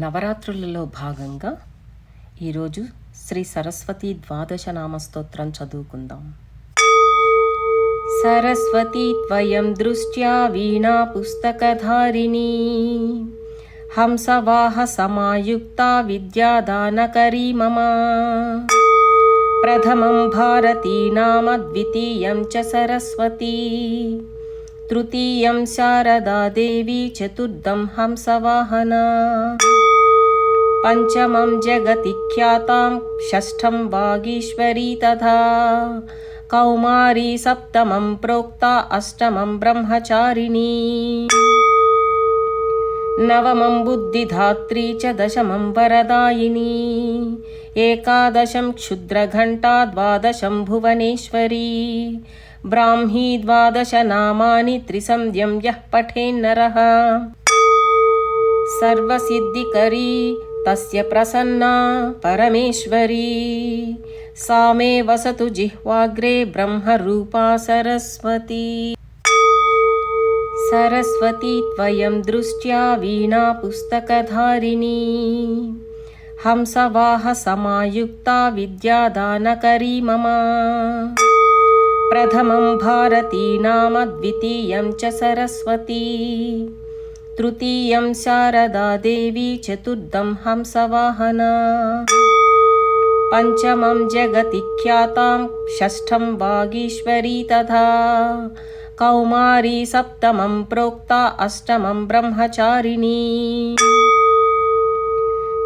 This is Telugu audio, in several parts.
నవరాత్రులలో భాగంగా ఈరోజు శ్రీ సరస్వతి ద్వాదశ నామ స్తోత్రం చదువుకుందాం. సరస్వతి త్వయం దృష్ట్యా వీణా పుస్తకధారిణీ హంసవాహ సమాయుక్త విద్యాదానకరీ మమ. ప్రథమం భారతీ నామ ద్వితీయం చ సరస్వతీ తృతీయం శారదా దేవీ చతుర్థం హంసవాహనా. पञ्चमं जगति ख्यातां षष्ठं वागीश्वरी तथा। कौमारी सप्तमं प्रोक्ता अष्टमं ब्रह्मचारिणी। नवमं बुद्धिधात्री च दशमं वरदायिनी। एकादशं क्षुद्रघण्टा द्वादशं भुवनेश्वरी। ब्राह्मी द्वादशनामानि त्रिसन्ध्यं यः पठेन्नरः। सर्वसिद्धिकरी సర్వసిద్ధికరీ తస్య ప్రసన్నా పరమేశ్వరీ सा मे వసతు జిహ్వాగ్రే బ్రహ్మరూపా సరస్వతి సరస్వతి త్వయం దృష్ట్యా వీణా పుస్తకధారిణీ హంసవాహ సమాయుక్త విద్యాదానకరీ మమ ప్రథమం భారతీ నామ ద్వితీయం तृतीयं शारदा देवी चतुर्थं हंसवाहना। पञ्चमं जगति ख्यातां षष्ठं वागीश्वरी तथा। कौमारी सप्तमं प्रोक्ता अष्टमं ब्रह्मचारिणी।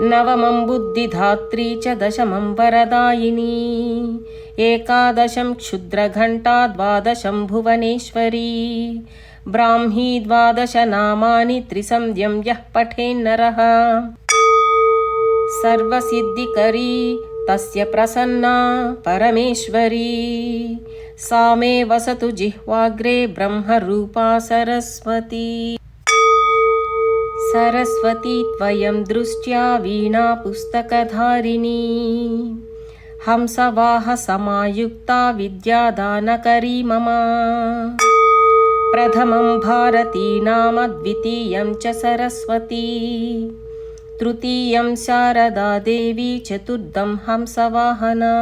नवमं बुद्धिधात्री च दशमं वरदायिनी। एकादशं क्षुद्रघण्टा द्वादशं भुवनेश्वरी। ద్వాదశం భువనేశ్వరీ బ్రాహ్మీ ద్వాదశ నామాని త్రిసంధ్యం యః పఠేన్నరः సర్వసిద్ధికరీ తస్య ప్రసన్నా పరమేశ్వరీ. सा मे వసతు జిహ్వాగ్రే బ్రహ్మరూపా సరస్వతి. సరస్వతి త్వయం దృష్ట్యా వీణా పుస్తకధారిణీ. హంసవాహ సమాయుక్త విద్యాదానకరీ प्रथमं भारती नाम द्वितीयं च सरस्वती तृतीयं शारदा देवी चतुर्थं हंसवाहना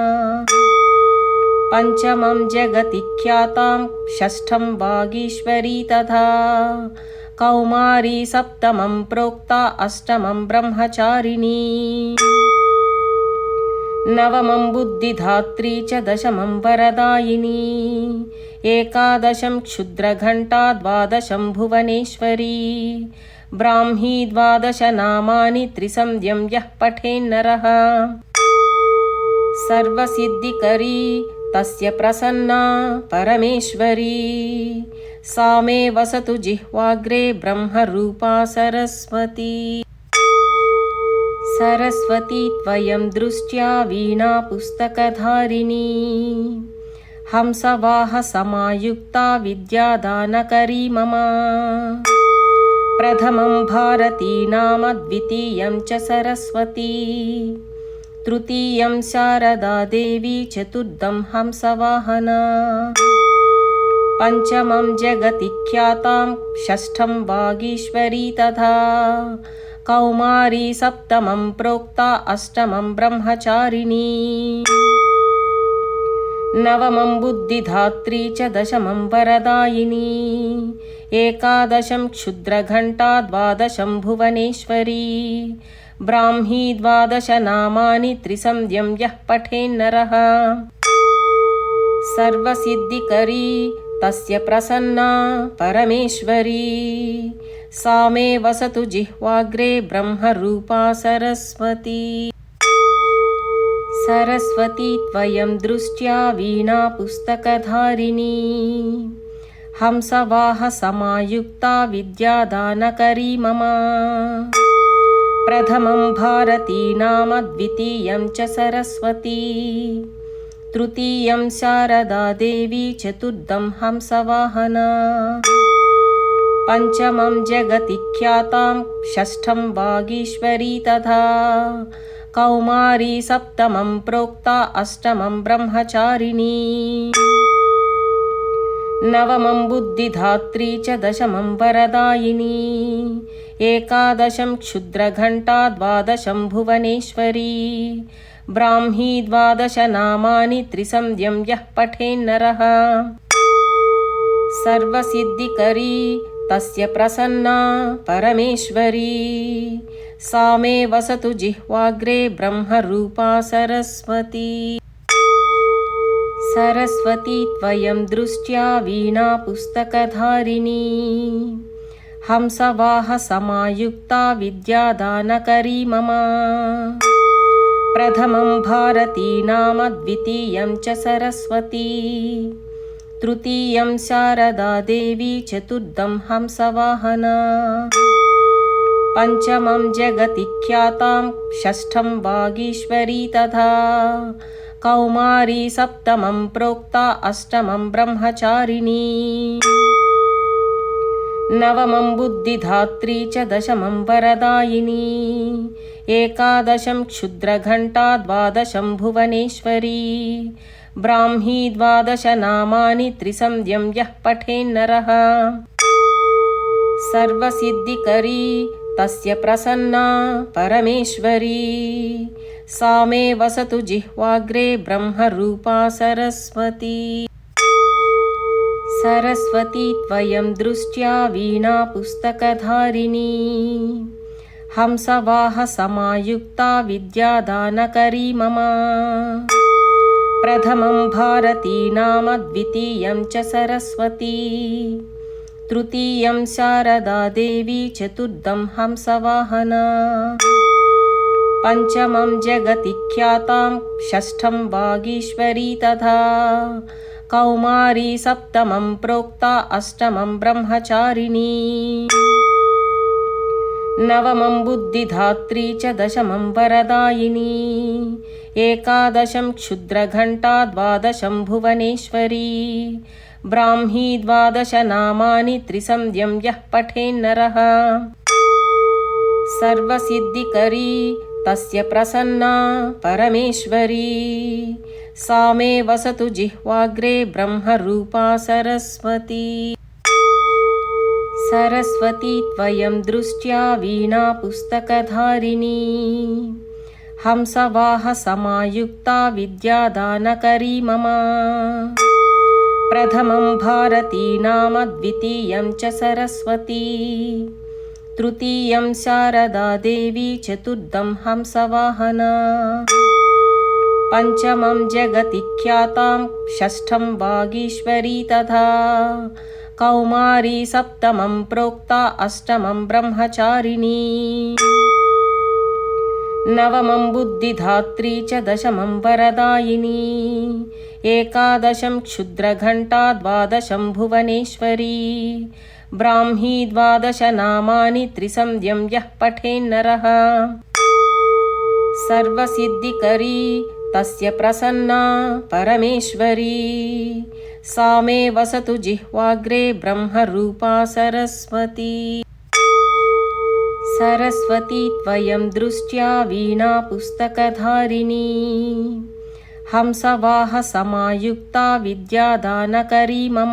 पञ्चमं जगति ख्यातां षष्ठं वागीश्वरी तथा कौमारी सप्तमं प्रोक्ता अष्टमं ब्रह्मचारिणी नवमं बुद्धिधात्री च दशमं वरदायिनी వరదాయిని ఏకాదశం క్షుద్రఘంటా ద్వాదశం భువనేశ్వరీ బ్రాహ్మీ ద్వాదశ నామాని త్రిసంధ్యం యః పఠేన్నరः సర్వసిద్ధికరీ తస్య ప్రసన్నా పరమేశ్వరీ सा मे వసతు జిహ్వాగ్రే బ్రహ్మరూపా సరస్వతి సరస్వతి త్వయం దృష్ట్యా వీణా हंसवाहसमायुक्ता विद्यादानकरी मम। प्रथमं भारती नाम द्वितीयं च सरस्वती। तृतीयं शारदा देवी चतुर्थं हंसवाहना। पञ्चमं जगति ख्यातां षष्ठं वागीश्वरी तथा। कौमारी सप्तमं प्रोक्ता अष्टमं ब्रह्मचारिणी। నవమం బుద్ధిధాత్రీ చ దశమం వరదాయిని. ఏకాదశం క్షుద్రఘంటా ద్వాదశం భువనేశ్వరీ. బ్రాహ్మీ ద్వాదశ నామాని త్రిసంధ్యం యః పఠేన్నరः సర్వసిద్ధికరీ తస్య ప్రసన్నా పరమేశ్వరీ. सा मे వసతు జిహ్వాగ్రే బ్రహ్మరూపా సరస్వతి. सरस्वती त्वयं दृष्ट्या वीणा पुस्तकधारिणी हंसवाहसमायुक्ता विद्यादानकरी मम। प्रथमं भारती नाम द्वितीयं च सरस्वती। तृतीयं शारदा देवी चतुर्थं हंसवाहना। पञ्चमं जगति ख्यातां षष्ठं वागीश्वरी तथा। कौमारी सप्तमं प्रोक्ता अष्टमं ब्रह्मचारिणी नवमं बुद्धिधात्री च दशमं वरदायिनी एकादशं क्षुद्रघण्टा द्वादशं भुवनेश्वरी ब्राह्मी द्वादशनामानि त्रिसन्ध्यं यः पठेन्नरः सर्वसिद्धिकरी तस्य प्रसन्ना परमेश्वरी सा मे वसतु जिह्वाग्रे ब्रह्मरूपा सरस्वती सरस्वती त्वयं दृष्ट्या वीणा पुस्तकधारिणी हंसवाहसमायुक्ता विद्यादानकरी मम प्रथमं भारती नाम द्वितीयं च सरस्वती तृतीयं शारदा देवी चतुर्थं हंसवाहना पञ्चमं जगति ख्यातां षष्ठं वागीश्वरी तथा कौमारी सप्तमं प्रोक्ता अष्टमं ब्रह्मचारिणी नवमं बुद्धिधात्री च दशमं वरदायिनी एकादशं क्षुद्रघण्टा द्वादशं भुवनेश्वरी ब्राह्मी द्वादशनामानि त्रिसन्ध्यं यः पठेन्नरः सर्वसिद्धिकरी तस्य प्रसन्ना परमेश्वरी सा मे वसतु जिह्वाग्रे ब्रह्मरूपा सरस्वती सरस्वती त्वयं दृष्ट्या वीणा पुस्तकधारिणी हंसवाहसमायुक्ता विद्यादानकरी मम ప్రథమం భారతీ నామ ద్వితీయం చ సరస్వతీ తృతీయం శారదాదేవి చతుర్థం హంసవాహన పంచమం జగతి ఖ్యాతాం షష్ఠం వాగీశ్వరీ తథా కౌమారీ సప్తమం ప్రోక్త అష్టమం బ్రహ్మచారిణీ నవమం బుద్ధిధాత్రీ చ దశమం వరదాయిని एकादशं क्षुद्रघण्टा द्वादशं भुवनेश्वरी ब्राह्मी द्वादशनामानि त्रिसन्ध्यं यः पठेन्नरः सर्वसिद्धिकरी तस्य प्रसन्ना परमेश्वरी सा मे वसतु जिह्वाग्रे ब्रह्मरूपा सरस्वती सरस्वती त्वयं दृष्ट्या वीणा पुस्तकधारिणी हंसवाहसमायुक्ता विद्यादानकरी मम। प्रथमं भारती नाम द्वितीयं च सरस्वती। तृतीयं शारदा देवी चतुर्थं हंसवाहना। पञ्चमं जगति ख्यातां षष्ठं वागीश्वरी तथा। कौमारी सप्तमं प्रोक्ता अष्टमं ब्रह्मचारिणी नवमं बुद्धिधात्री च दशमं वरदायिनी एकादशं क्षुद्रघण्टा द्वादशं भुवनेश्वरी ब्राह्मी द्वादशनामानि त्रिसन्ध्यं यः पठेन्नरः सर्वसिद्धिकरी तस्य प्रसन्ना परमेश्वरी सा मे वसतु जिह्वाग्रे ब्रह्मरूपा सरस्वती सरस्वती त्वयं दृष्ट्या वीणा पुस्तकधारिणी हंसवाहसमायुक्ता विद्यादानकरी मम।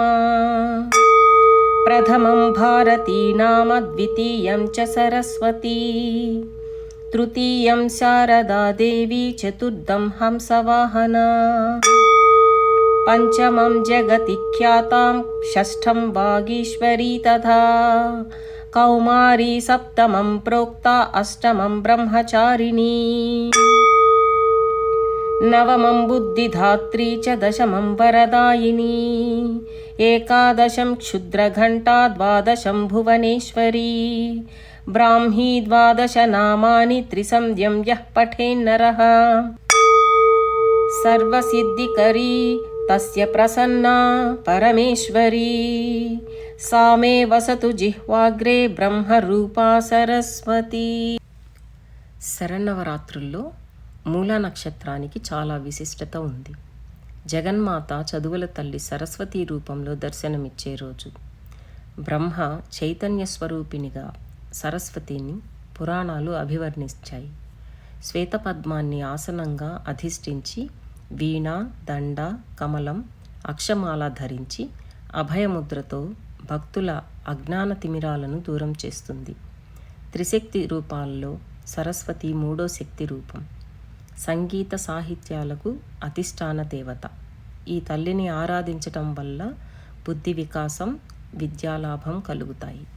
प्रथमं भारती नाम द्वितीयं च सरस्वती। तृतीयं शारदा देवी चतुर्थं हंसवाहना। पञ्चमं जगति ख्यातां षष्ठं वागीश्वरी तथा कौमारी सप्तमं प्रोक्ता अष्टमं ब्रह्मचारिणी नवमं बुद्धिधात्री च दशमं वरदायिनी एकादशं क्षुद्रघण्टा द्वादशं भुवनेश्वरी ब्राह्मी द्वादशनामानि त्रिसन्ध्यं यः पठेन्नरः सर्वसिद्धिकरी तस्य प्रसन्ना परमेश्वरी सा मे वसतु जिह्वाग्रे బ్రహ్మరూపా సరస్వతి శరన్నవరాత్రుల్లో మూలా నక్షత్రానికి చాలా విశిష్టత ఉంది జగన్మాత చదువుల తల్లి సరస్వతి రూపంలో దర్శనమిచ్చే రోజు బ్రహ్మ చైతన్య స్వరూపినిగా సరస్వతిని పురాణాలు అభివర్ణించాయి శ్వేతపద్మాన్ని ఆసనంగా అధిష్ఠించి వీణ దండ కమలం అక్షమాల ధరించి అభయముద్రతో భక్తుల అజ్ఞాన తిమిరాలను దూరం చేస్తుంది. త్రిశక్తి రూపాల్లో సరస్వతి మూడో శక్తి రూపం. సంగీత సాహిత్యాలకు అధిష్టాన దేవత. ఈ తల్లిని ఆరాధించటం వల్ల బుద్ధి వికాసం విద్యాలాభం కలుగుతాయి.